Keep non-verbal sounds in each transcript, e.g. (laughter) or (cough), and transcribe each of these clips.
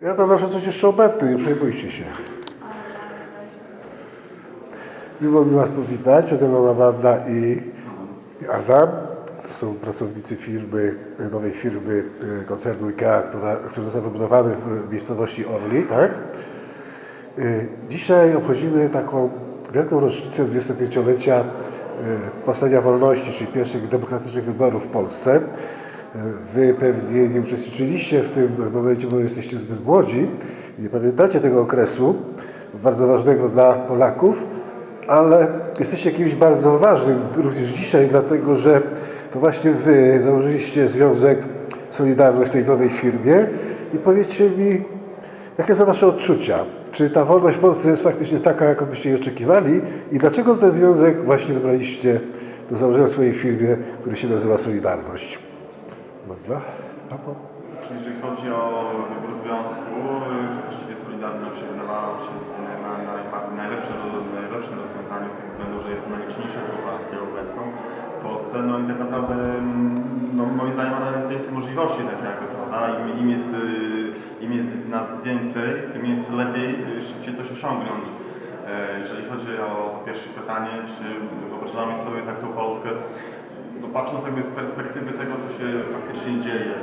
Ja tam nasze coś jeszcze obecny, nie przejmujcie się. Miło mi Was powitać. Przede mną Amanda i i Adam. To są pracownicy firmy, nowej firmy e, koncernu IKEA, która, który został wybudowany w miejscowości Orli, tak? E, Dzisiaj obchodzimy taką wielką rocznicę 25-lecia e, powstania wolności, czyli pierwszych demokratycznych wyborów w Polsce. Wy pewnie nie uczestniczyliście w tym momencie, bo jesteście zbyt młodzi i nie pamiętacie tego okresu, bardzo ważnego dla Polaków, ale jesteście kimś bardzo ważnym również dzisiaj, dlatego że to właśnie Wy założyliście Związek Solidarność w tej nowej firmie i powiedzcie mi, Jakie są Wasze odczucia? Czy ta wolność w Polsce jest faktycznie taka, jaką byście jej oczekiwali? I dlaczego ten związek właśnie wybraliście do założenia swojej firmie, który się nazywa Solidarność? Dobra? A po... Jeżeli chodzi o wybór związku, to właściwie Solidarność się wydawało się na, na, na najlepsze, najlepszym rozwiązaniem z tego względu, że jest to najliczniejsza grupa obecną w Polsce. No i tak naprawdę mm, no, moim zdaniem ma najwięcej możliwości tak jakby, prawda? Im, im, jest, y, Im jest nas więcej, tym jest lepiej y, szybciej coś osiągnąć. E, Jeżeli chodzi o to pierwsze pytanie, czy wyobrażamy sobie tak tą Polskę, no patrząc jakby z perspektywy tego, co się faktycznie dzieje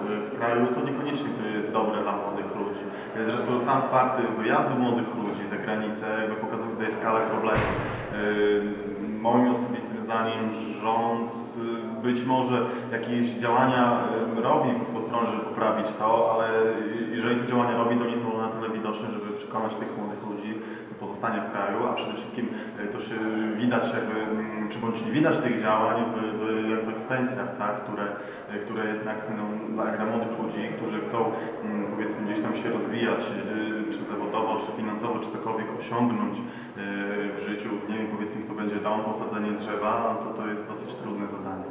w, w kraju, to niekoniecznie to jest dobre dla młodych ludzi. Zresztą sam fakt wyjazdu młodych ludzi za granicę jakby pokazuje tutaj skalę problemu. Moim osobistym zdaniem rząd yy, być może jakieś działania robi w tą stronę, żeby poprawić to, ale jeżeli te działania robi, to nie widoczne, żeby przekonać tych młodych ludzi do pozostania w kraju, a przede wszystkim yy, to się widać jakby, mm, czy bądź nie widać tych działań w, w, jakby w pensjach, tak, które, yy, które jednak no, dla, dla młodych ludzi, którzy chcą mm, powiedzmy gdzieś tam się rozwijać, yy, czy zawodowo, czy finansowo, czy cokolwiek osiągnąć w życiu, nie wiem, powiedzmy, to będzie dom, posadzenie drzewa, to to jest dosyć trudne zadanie.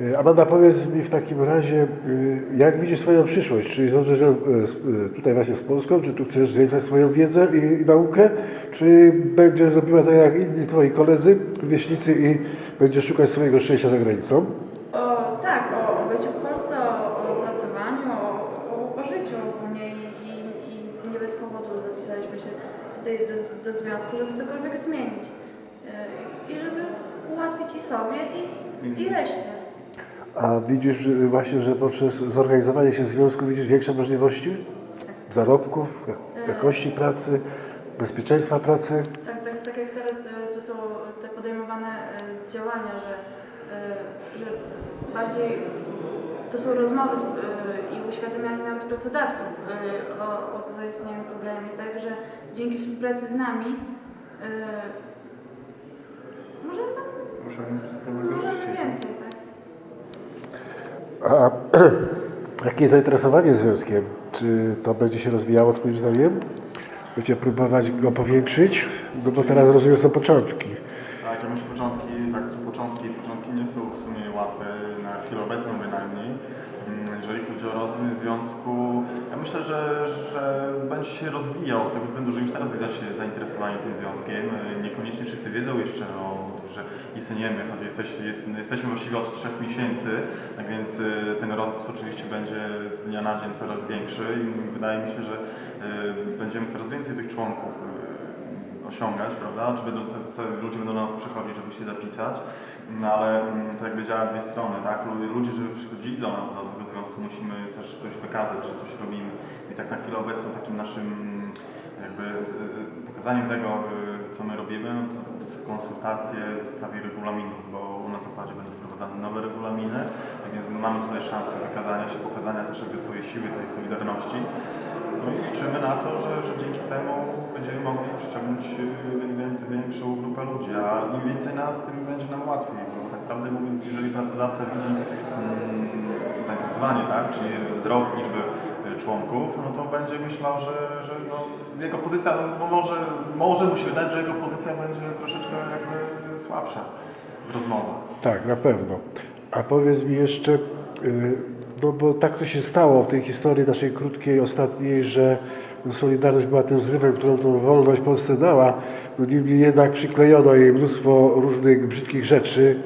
E, Amanda, powiedz mi w takim razie, y, jak widzisz swoją przyszłość? Czy że e, e, tutaj właśnie z Polską, czy tu chcesz zwiększać swoją wiedzę i, i naukę, czy będziesz robiła tak jak inni twoi koledzy, wieśnicy i będziesz szukać swojego szczęścia za granicą? O, tak, o, o byciu w Polsce, o, o pracowaniu, o, o, o życiu ogólnie i, i, i nie bez powodu zapisaliśmy się tutaj do, do związku, żeby cokolwiek zmienić i żeby ułatwić i sobie i, i reszcie. A widzisz że właśnie, że poprzez zorganizowanie się związku widzisz większe możliwości zarobków, jakości pracy, bezpieczeństwa pracy? Tak, tak, tak jak teraz e, to są te podejmowane e, działania, że, e, że bardziej to są rozmowy e, i uświadamianie nawet pracodawców e, o, o zaistnieniu problemie, tak, że dzięki współpracy z nami e, możemy, możemy więcej, tak. A (clears throat) jakie zainteresowanie związkiem? Czy to będzie się rozwijało Twoim zdaniem? Będzie próbować go powiększyć? No bo teraz rozumiem są początki. Tak, ja myślę, początki, tak, są początki, początki nie są w sumie łatwe, na chwilę obecną bynajmniej. Mm, Jeżeli chodzi o rozwój związku, ja myślę, że, że będzie się rozwijał z tego względu, że już teraz widać zainteresowanie tym związkiem. Niekoniecznie wszyscy wiedzą jeszcze o że istniejemy, choć jesteś, jest, jesteśmy właściwie od trzech miesięcy, tak więc y, ten rozgłos oczywiście będzie z dnia na dzień coraz większy i wydaje mi się, że y, będziemy coraz więcej tych członków y, osiągać, prawda? Czy będą, ludzie będą do nas przychodzić, żeby się zapisać, no ale mm, to jakby działa dwie strony, tak? Lu- Ludzie, żeby przychodzili do nas, do tego związku, musimy też coś wykazać, że coś robimy. I tak na chwilę obecną takim naszym jakby pokazaniem tego, co my robimy, no konsultacje w sprawie regulaminów, bo u nas w zakładzie będą wprowadzane nowe regulaminy, tak więc mamy tutaj szansę wykazania się, pokazania też jakby swojej siły, tej solidarności. No i liczymy na to, że, że dzięki temu będziemy mogli przyciągnąć y, więcej, większą grupę ludzi, a im więcej nas, tym będzie nam łatwiej, naprawdę mówiąc, jeżeli pracodawca widzi mm, zainteresowanie, tak, czyli wzrost liczby y, członków, no to będzie myślał, że, że no, jego pozycja, no może, może mu się wydać, że jego pozycja będzie troszeczkę jakby słabsza w rozmowach. Tak, na pewno. A powiedz mi jeszcze, y, no bo tak to się stało w tej historii naszej krótkiej, ostatniej, że Solidarność była tym zrywem, którą tą wolność Polsce dała. No niemniej jednak przyklejono jej mnóstwo różnych brzydkich rzeczy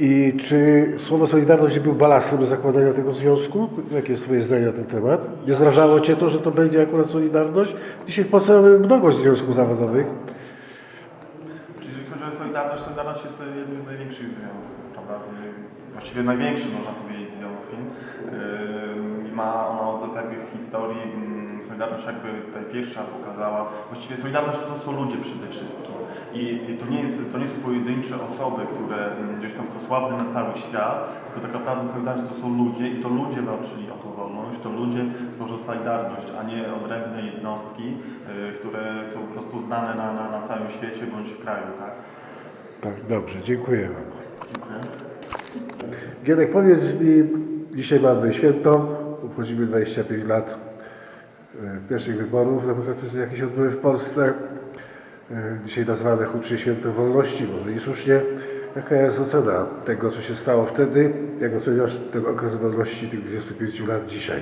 I czy słowo Solidarność był balastem zakładania tego związku? Jakie jest Twoje zdanie na ten temat? Nie zrażało Cię to, że to będzie akurat Solidarność? Dzisiaj w Polsce mamy mnogość związków zawodowych. Czyli jeżeli chodzi o Solidarność, Solidarność jest jednym z największych związków, prawda? Właściwie największym można powiedzieć związkiem. I ma ona jakby w historii. Solidarność jakby tutaj pierwsza pokazała, właściwie Solidarność to są ludzie przede wszystkim. I, i to, nie jest, to nie są pojedyncze osoby, które mm, gdzieś tam są sławne na cały świat, tylko tak naprawdę Solidarność to są ludzie i to ludzie walczyli o tą wolność, to ludzie tworzą Solidarność, a nie odrębne jednostki, yy, które są po prostu znane na, na, na całym świecie bądź w kraju, tak? Tak, dobrze, dziękuję Wam. Dziękuję. Gienek, powiedz mi, dzisiaj mamy święto, obchodzimy 25 lat e, pierwszych wyborów demokratycznych, jakie się odbyły w Polsce. E, Dzisiaj nazwane hucznie Święto Wolności, może i słusznie. Jaka jest ocena tego, co się stało wtedy? Jak oceniasz ten okres wolności tych 25 lat dzisiaj?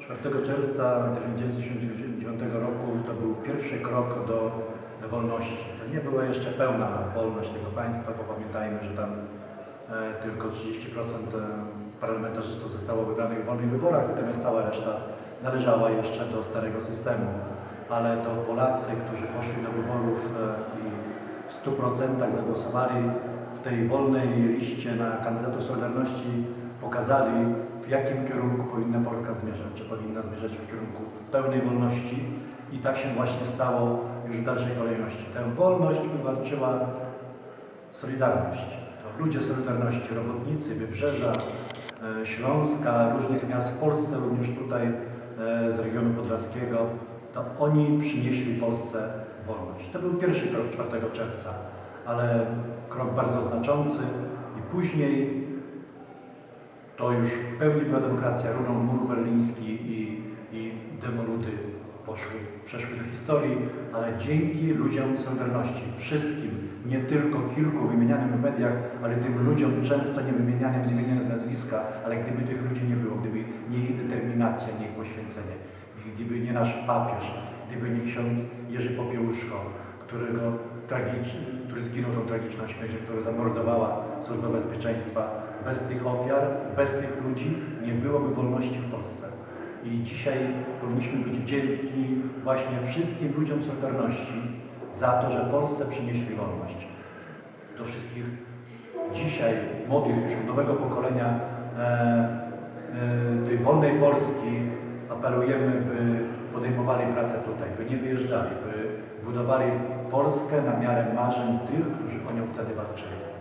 4 czerwca 1999 roku to był pierwszy krok do wolności. To nie była jeszcze pełna wolność tego państwa, bo pamiętajmy, że tam e, tylko 30% e, parlamentarzystów zostało wybranych w wolnych wyborach, natomiast cała reszta należała jeszcze do starego systemu. Ale to Polacy, którzy poszli do wyborów e, i w 100% zagłosowali w tej wolnej liście na kandydatów Solidarności, pokazali w jakim kierunku powinna Polska zmierzać, że powinna zmierzać w kierunku pełnej wolności i tak się właśnie stało już w dalszej kolejności. Tę wolność wywalczyła Solidarność. To ludzie Solidarności, robotnicy Wybrzeża, e, Śląska, różnych miast w Polsce, również tutaj e, z regionu podlaskiego, to oni przynieśli Polsce wolność. To był pierwszy krok 4 czerwca, ale krok bardzo znaczący i później to już w pełni była demokracja, runął mur berliński i, i demoludy poszły, przeszły do historii, ale dzięki ludziom Solidarności, wszystkim, nie tylko kilku wymienianym w mediach, ale tym ludziom często nie wymienianym z imienia z nazwiska, ale gdyby tych ludzi nie było, gdyby nie ich determinacja, nie ich poświęcenie, gdyby nie nasz papież, gdyby nie ksiądz Jerzy Popiełuszko, którego tragicz, który zginął tą tragiczną śmiercią, która zamordowała Służbę Bezpieczeństwa. Bez tych ofiar, bez tych ludzi nie byłoby wolności w Polsce. I dzisiaj powinniśmy być wdzięczni właśnie wszystkim ludziom Solidarności za to, że Polsce przynieśli wolność. Do wszystkich dzisiaj młodych już nowego pokolenia e, e, tej wolnej Polski apelujemy, by podejmowali pracę tutaj, by nie wyjeżdżali, by budowali Polskę na miarę marzeń tych, którzy o nią wtedy walczyli.